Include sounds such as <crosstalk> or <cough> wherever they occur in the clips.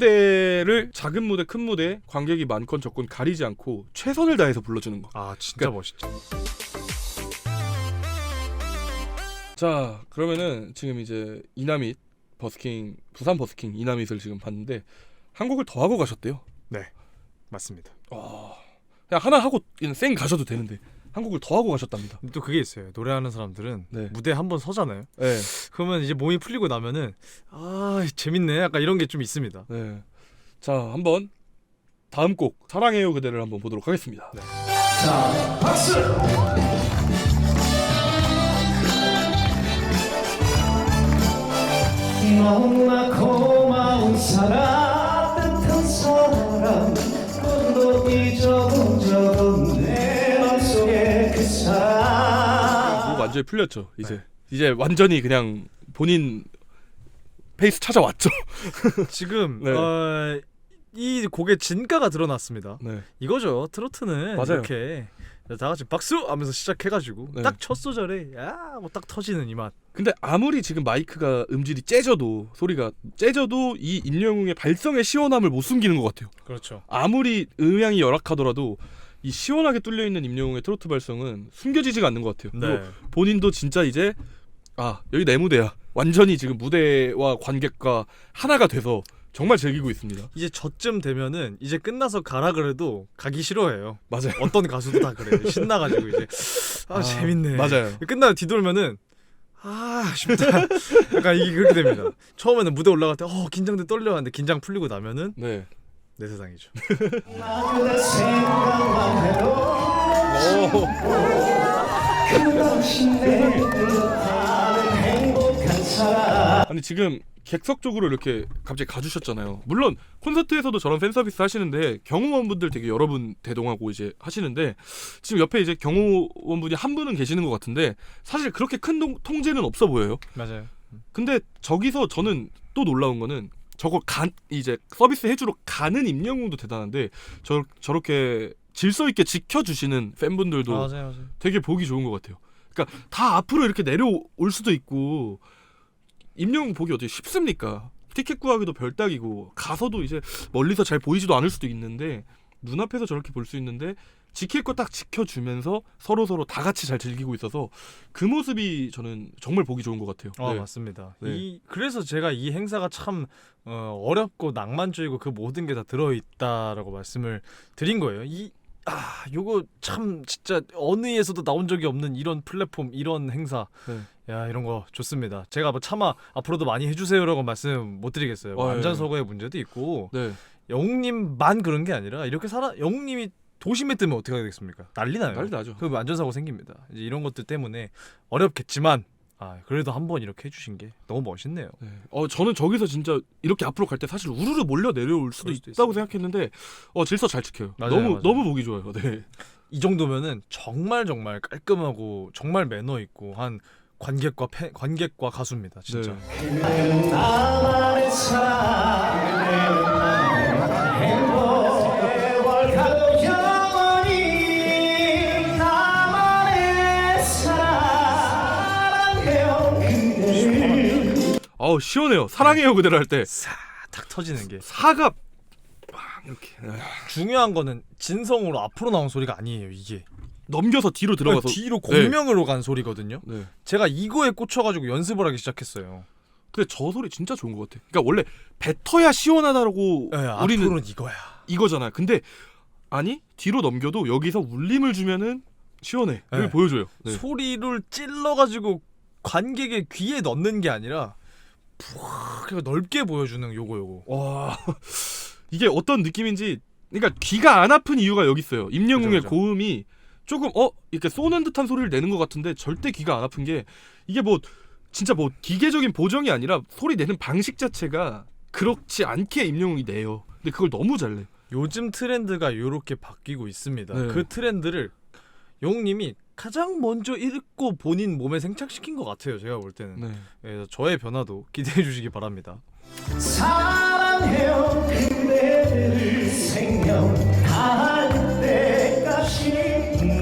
무대를 작은 무대 큰 무대 관객이 많건 적건 가리지 않고 최선을 다해서 불러주는 거. 아 진짜 그러니까- 멋있죠. 자 그러면은 지금 이제 이나밋 버스킹 부산 버스킹 이나밋을 지금 봤는데 한 곡을 더 하고 가셨대요. 맞습니다. 와 그냥 하나 하고 그냥 쌩 가셔도 되는데 한 곡을 더 하고 가셨답니다. 또 그게 있어요. 노래하는 사람들은 네. 무대 한 번 서잖아요. 네. 그러면 이제 몸이 풀리고 나면은 아 재밌네. 약간 이런 게 좀 있습니다. 네. 자 한번 다음 곡 사랑해요 그대를 한번 보도록 하겠습니다. 네. 너무나 고마운 사람 뜻한 사람 꿈도 잊어본 목 완전히 풀렸죠. 이제 이제 완전히 그냥 본인 페이스 찾아왔죠. <laughs> 지금 네. 어, 이 곡의 진가가 드러났습니다. 네. 이거죠. 트로트는 맞아요. 이렇게 다 같이 박수 하면서 시작해가지고 네. 딱 첫 소절에 야뭐딱 터지는 이 맛. 근데 아무리 지금 마이크가 음질이 째져도 소리가 째져도 이 임영웅의 발성의 시원함을 못 숨기는 것 같아요. 그렇죠. 아무리 음향이 열악하더라도 이 시원하게 뚫려 있는 임영웅의 트로트 발성은 숨겨지지가 않는 것 같아요. 그리고 네. 본인도 진짜 이제 아 여기 내 무대야. 완전히 지금 무대와 관객과 하나가 돼서 정말 즐기고 있습니다. 이제 저쯤 되면은 이제 끝나서 가라 그래도 가기 싫어해요. 맞아요. 어떤 가수도 다 그래요. 신나가지고 이제 아, 아, 재밌네. 맞아요. 끝나고 뒤돌면은 아 쉽다. 약간 이게 그렇게 됩니다. 처음에는 무대 올라갈 때 어 긴장돼 떨려 하는데 긴장 풀리고 나면은 네. 내 세상이죠. <laughs> 아니 지금 객석적으로 이렇게 갑자기 가주셨잖아요. 물론 콘서트에서도 저런 팬 서비스 하시는데 경호원분들 되게 여러 분 대동하고 이제 하시는데 지금 옆에 이제 경호원분이 한 분은 계시는 것 같은데 사실 그렇게 큰 동- 통제는 없어 보여요. 맞아요. 근데 저기서 저는 또 놀라운 거는 저거 간 이제 서비스 해주러 가는 임영웅도 대단한데 저 저렇게 질서 있게 지켜주시는 팬분들도 맞아요, 맞아요. 되게 보기 좋은 것 같아요. 그러니까 다 앞으로 이렇게 내려올 수도 있고 임영웅 보기 어떻게 쉽습니까? 티켓 구하기도 별따기고 가서도 이제 멀리서 잘 보이지도 않을 수도 있는데 눈앞에서 저렇게 볼 수 있는데 지킬 거 딱 지켜주면서 서로 서로 다 같이 잘 즐기고 있어서 그 모습이 저는 정말 보기 좋은 것 같아요. 아 네. 맞습니다. 네. 이 그래서 제가 이 행사가 참 어, 어렵고 낭만적이고 그 모든 게 다 들어있다라고 말씀을 드린 거예요. 이 아, 요거 참 진짜 어느에서도 나온 적이 없는 이런 플랫폼, 이런 행사. 네. 야 이런 거 좋습니다. 제가 뭐 차마 앞으로도 많이 해 주세요라고 말씀 못 드리겠어요. 뭐 어, 예. 안전사고의 문제도 있고 네. 영웅님만 그런 게 아니라 이렇게 살아 영웅님이 도심에 뜨면 어떻게 하겠습니까? 난리 나요. 난리 나죠. 그 안전사고 생깁니다. 이제 이런 것들 때문에 어렵겠지만 아 그래도 한번 이렇게 해주신 게 너무 멋있네요. 네. 어 저는 저기서 진짜 이렇게 앞으로 갈 때 사실 우르르 몰려 내려올 수도 수도 있다고 있습니다. 생각했는데 어 질서 잘 지켜요. 맞아요, 너무 맞아요. 너무 보기 좋아요. 네. 이 정도면은 정말 정말 깔끔하고 정말 매너 있고 한 관객과 팬, 관객과 가수입니다. 진짜. 네. 아우 시원해요. 사랑해요 그대로 할 때 싹탁 터지는 게 사가 막 이렇게 아, 중요한 거는 진성으로 앞으로 나온 소리가 아니에요. 이게 넘겨서 뒤로 들어가서 뒤로 네. 공명으로 간 소리거든요. 네. 제가 이거에 꽂혀가지고 연습을 하기 시작했어요. 근데 저 소리 진짜 좋은 것 같아. 그러니까 원래 뱉어야 시원하다라고 네, 우리는 앞으로는 이거야. 이거잖아요. 근데 아니 뒤로 넘겨도 여기서 울림을 주면은 시원해. 네. 보여줘요. 네. 소리를 찔러가지고 관객의 귀에 넣는 게 아니라 푹 넓게 보여주는 요거 요거. 와 <laughs> 이게 어떤 느낌인지 그러니까 귀가 안 아픈 이유가 여기 있어요. 임영웅의 그죠, 그죠. 고음이 조금 어 이렇게 쏘는 듯한 소리를 내는 것 같은데 절대 귀가 안 아픈 게 이게 뭐 진짜 뭐 기계적인 보정이 아니라 소리 내는 방식 자체가 그렇지 않게 임영웅이 내요. 근데 그걸 너무 잘 내. 요즘 트렌드가 요렇게 바뀌고 있습니다. 네. 그 트렌드를 용님이 가장 먼저 읽고 본인 몸에 생착시킨 것 같아요. 제가 볼 때는. 네. 그래서 저의 변화도 기대해 주시기 바랍니다. 사랑해요 그대를 생명 다할 때까지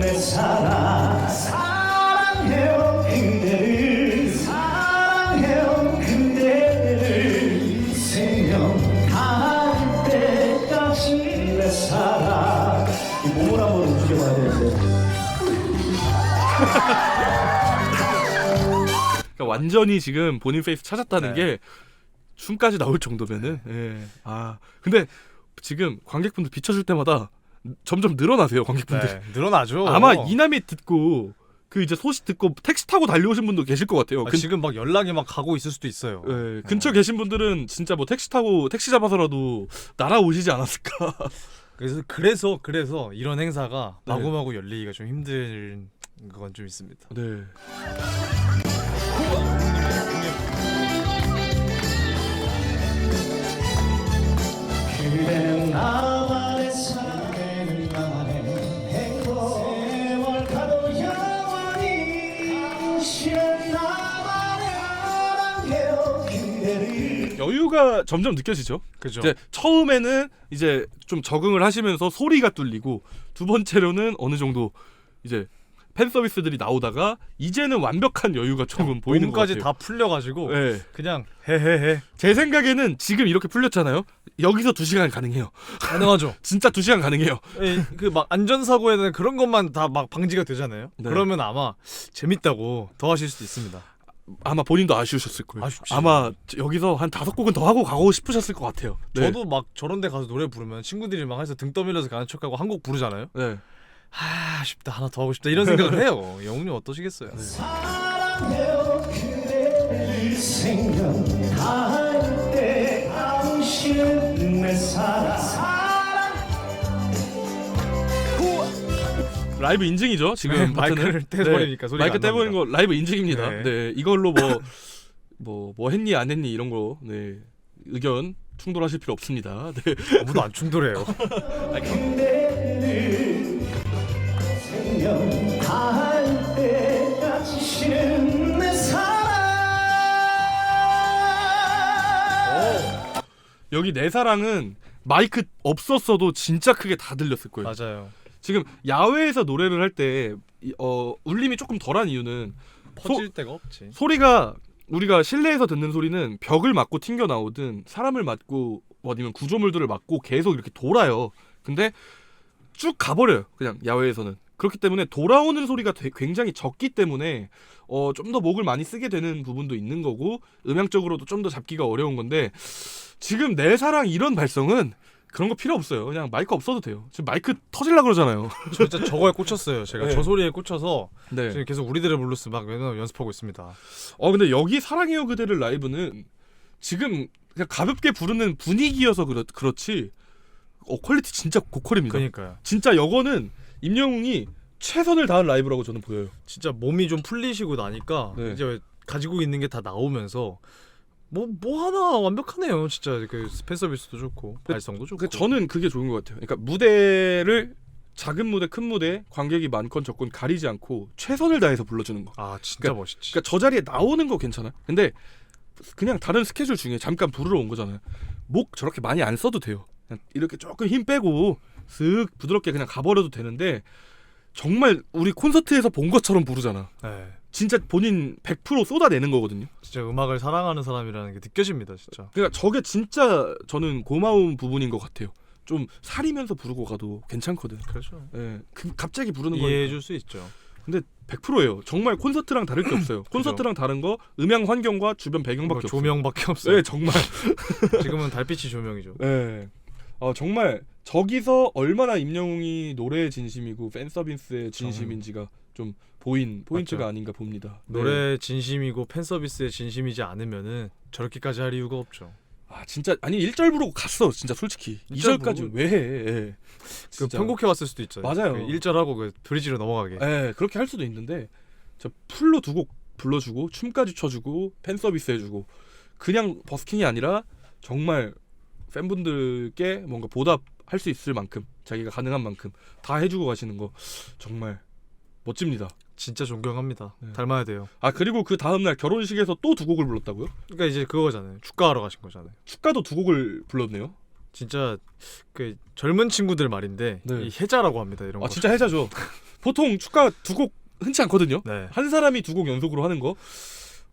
내 사랑 그러니까 완전히 지금 본인 페이스 찾았다는 네. 게 춤까지 나올 정도면은 예. 아 근데 지금 관객분들 비춰줄 때마다 점점 늘어나세요 관객분들. 네, 늘어나죠. 아마 이남이 듣고 그 이제 소식 듣고 택시 타고 달려오신 분도 계실 것 같아요. 아, 근, 지금 막 연락이 막 가고 있을 수도 있어요. 예, 근처 계신 분들은 진짜 뭐 택시 타고 택시 잡아서라도 날아오시지 않았을까. <laughs> 그래서 그래서 그래서 이런 행사가 네. 마구마구 열리기가 좀 힘든 건좀 있습니다. 네. 그대는 나만의 사랑 그대는 나만의 행복 세월 가도 영원히 당신은 나만의 사랑해요 그대를 여유가 점점 느껴지죠. 그죠? 이제 처음에는 이제 좀 적응을 하시면서 소리가 뚫리고 두 번째로는 어느 정도 이제 팬 서비스들이 나오다가 이제는 완벽한 여유가 조금 보이는 것 몸까지 같아요. 다 풀려가지고 네. 그냥 헤헤헤 제 생각에는 지금 이렇게 풀렸잖아요. 여기서 두 시간 가능해요. 가능하죠. <laughs> 진짜 두 시간 가능해요. 그 막 안전사고에 대한 그런 것만 다 막 방지가 되잖아요. 네. 그러면 아마 재밌다고 더 하실 수도 있습니다. 아마 본인도 아쉬우셨을 거예요. 아쉽지. 아마 여기서 한 다섯 곡은 더 하고 가고 싶으셨을 것 같아요. 네. 저도 막 저런 데 가서 노래 부르면 친구들이 막 해서 등 떠밀려서 가는 척하고 한 곡 부르잖아요. 네. 아, 아쉽다. 하나 더 하고 싶다. 이런 생각을 해요. <laughs> 영웅님 어떠시겠어요? 사랑해요 그대를 생명 다할 때 당신은 내 사랑 사랑 라이브 인증이죠. 지금 네. 마이크를 떼버리니까 소리가 마이크 안 떼버린 납니다. 거 라이브 인증입니다. 네. 네. 이걸로 뭐 <laughs> 뭐 뭐 했니 안 했니 이런 거 네. 의견 충돌하실 필요 없습니다. 네. 아무도 안 충돌해요. <laughs> 그대를 때까지 내 사랑 여기 내 사랑은 마이크 없었어도 진짜 크게 다 들렸을 거예요. 맞아요. 지금 야외에서 노래를 할 때 어, 울림이 조금 덜한 이유는 퍼질 데가 없지. 소리가 우리가 실내에서 듣는 소리는 벽을 맞고 튕겨 나오든 사람을 맞고 뭐 아니면 구조물들을 맞고 계속 이렇게 돌아요. 근데 쭉 가버려요. 그냥 야외에서는. 그렇기 때문에 돌아오는 소리가 되- 굉장히 적기 때문에 어, 좀 더 목을 많이 쓰게 되는 부분도 있는 거고 음향적으로도 좀 더 잡기가 어려운 건데 지금 내 사랑 이런 발성은 그런 거 필요 없어요. 그냥 마이크 없어도 돼요. 지금 마이크 터질라 그러잖아요. <laughs> 저 진짜 저거에 꽂혔어요. 제가 네. 저 소리에 꽂혀서 네. 지금 계속 우리들의 블루스 막 연습하고 있습니다. 어 근데 여기 사랑해요 그대를 라이브는 지금 그냥 가볍게 부르는 분위기여서 그렇, 그렇지 어 퀄리티 진짜 고퀄입니다. 그러니까요. 진짜 여거는 임영웅이 최선을 다한 라이브라고 저는 보여요. 진짜 몸이 좀 풀리시고 나니까 네. 이제 가지고 있는 게 다 나오면서 뭐 뭐 하나 완벽하네요. 진짜 그 팬 서비스도 좋고 발성도 좋고. 그 저는 그게 좋은 것 같아요. 그러니까 무대를 작은 무대, 큰 무대, 관객이 많건 적건 가리지 않고 최선을 다해서 불러주는 거. 아 진짜 그러니까- 멋있지. 그러니까 저 자리에 나오는 거 괜찮아요. 근데 그냥 다른 스케줄 중에 잠깐 부르러 온 거잖아요. 목 저렇게 많이 안 써도 돼요. 이렇게 조금 힘 빼고 슥 부드럽게 그냥 가버려도 되는데 정말 우리 콘서트에서 본 것처럼 부르잖아. 네. 진짜 본인 100% 쏟아내는 거거든요. 진짜 음악을 사랑하는 사람이라는 게 느껴집니다. 진짜. 그러니까 저게 진짜 저는 고마운 부분인 것 같아요. 좀 사리면서 부르고 가도 괜찮거든. 그렇죠. 예, 그 갑자기 부르는 거 이해해줄 수 있죠. 100%예요. 정말 콘서트랑 다를 게 없어요. 콘서트랑 다른 거 음향 환경과 주변 배경밖에 뭐 없어요. 조명밖에 없어요. 네, 정말. <laughs> 지금은 달빛이 조명이죠. 네. 어, 정말 저기서 얼마나 임영웅이 노래의 진심이고 팬 서비스의 진심인지가 좀 보인 포인트가 맞죠. 아닌가 봅니다. 네. 노래 진심이고 팬 서비스의 진심이지 않으면은 저렇게까지 할 이유가 없죠. 아 진짜 아니 1절 부르고 갔어 진짜 솔직히 일절 2절까지 부르고- 왜 해? 예. 그. 편곡해 왔을 수도 있죠. 맞아요. 그 1절 하고 그 브리지로 넘어가게. 예, 그렇게 할 수도 있는데 저 풀로 두 곡 불러주고 춤까지 춰주고 팬 서비스 해주고 그냥 버스킹이 아니라 정말 팬분들께 뭔가 보답 할 수 있을 만큼 자기가 가능한 만큼 다 해주고 가시는 거 정말 멋집니다. 진짜 존경합니다. 네. 닮아야 돼요. 아 그리고 그 다음 날 결혼식에서 또 두 곡을 불렀다고요? 그러니까 이제 그거잖아요. 축가하러 가신 거잖아요. 축가도 두 곡을 불렀네요. 진짜 그 젊은 친구들 말인데 네. 이 해자라고 합니다. 이런 아 거. 진짜 해자죠. <laughs> 보통 축가 두 곡 흔치 않거든요. 네. 한 사람이 두 곡 연속으로 하는 거.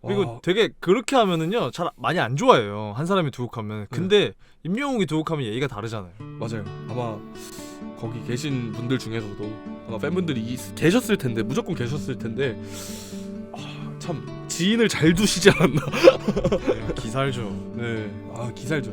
그리고 와, 되게 그렇게 하면은요 잘 많이 안 좋아해요 한 사람이 두 곡하면 근데 임영웅이 두 곡하면 예의가 다르잖아요 맞아요. 아마 거기 계신 분들 중에서도 아마 팬분들이 있- 계셨을 텐데 무조건 계셨을 텐데 아, 참 지인을 잘 두시지 않았나 기살죠. 네, 아 기살죠.